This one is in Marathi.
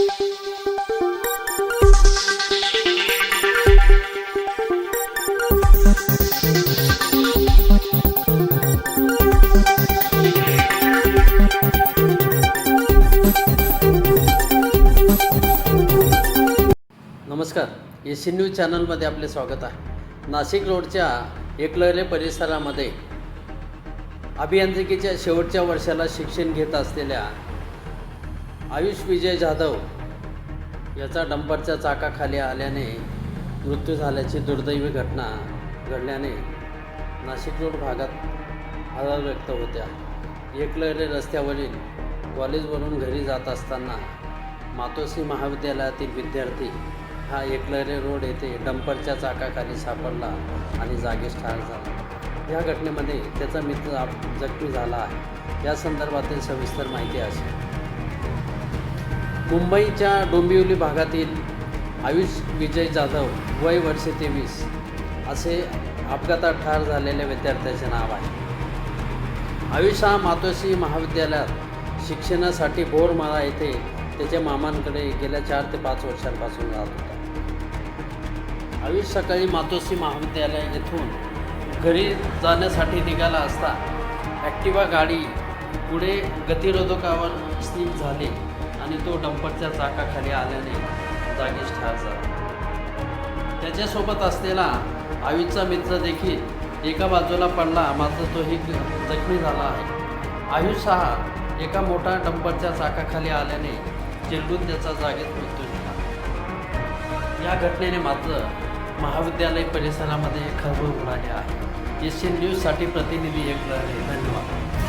नमस्कार. एसी न्यूज चॅनलमध्ये आपले स्वागत आहे. नाशिक रोडच्या एकलहरे परिसरामध्ये अभियांत्रिकीच्या शेवटच्या वर्षाला शिक्षण घेत असलेल्या आयुष विजय जाधव याचा डंपरच्या चाकाखाली आल्याने मृत्यू झाल्याची दुर्दैवी घटना घडल्याने नाशिक रोड भागात आधार व्यक्त होत्या. एकलरे रस्त्यावरील कॉलेजवरून घरी जात असताना मातोश्री महाविद्यालयातील विद्यार्थी हा एकलहरे रोड येथे डंपरच्या चाकाखाली सापडला आणि जागीच ठार झाला. या घटनेमध्ये त्याचा मित्र आप- जखमी झाला आहे. या संदर्भातील सविस्तर माहिती अशी. मुंबईच्या डोंबिवली भागातील आयुष विजय जाधव वय वर्षे तेवीस असे अपघातात ठार झालेल्या विद्यार्थ्याचे नाव आहे. आयुष हा मातोश्री महाविद्यालयात शिक्षणासाठी बोरमाळा येथे त्याच्या मामांकडे गेल्या चार ते पाच वर्षांपासून राहत होता. आयुष सकाळी मातोश्री महाविद्यालय येथून घरी जाण्यासाठी निघाला असता ॲक्टिवा गाडी पुढे गतिरोधकावर स्लिप झाली. आणि तो डंपरच्या चाकाखाली आल्याने जागीच ठार झाला. त्याच्यासोबत असलेला आयुषचा मित्र देखील एका बाजूला पडला मात्र तोही जखमी झाला आहे. आयुष हा एका मोठ्या डंपरच्या चाकाखाली आल्याने चिरडून त्याचा जागेत मृत्यू झाला. या घटनेने मात्र महाविद्यालय परिसरामध्ये खळबळ उडाली आहे. एशियन न्यूजसाठी प्रतिनिधी एक धन्यवाद.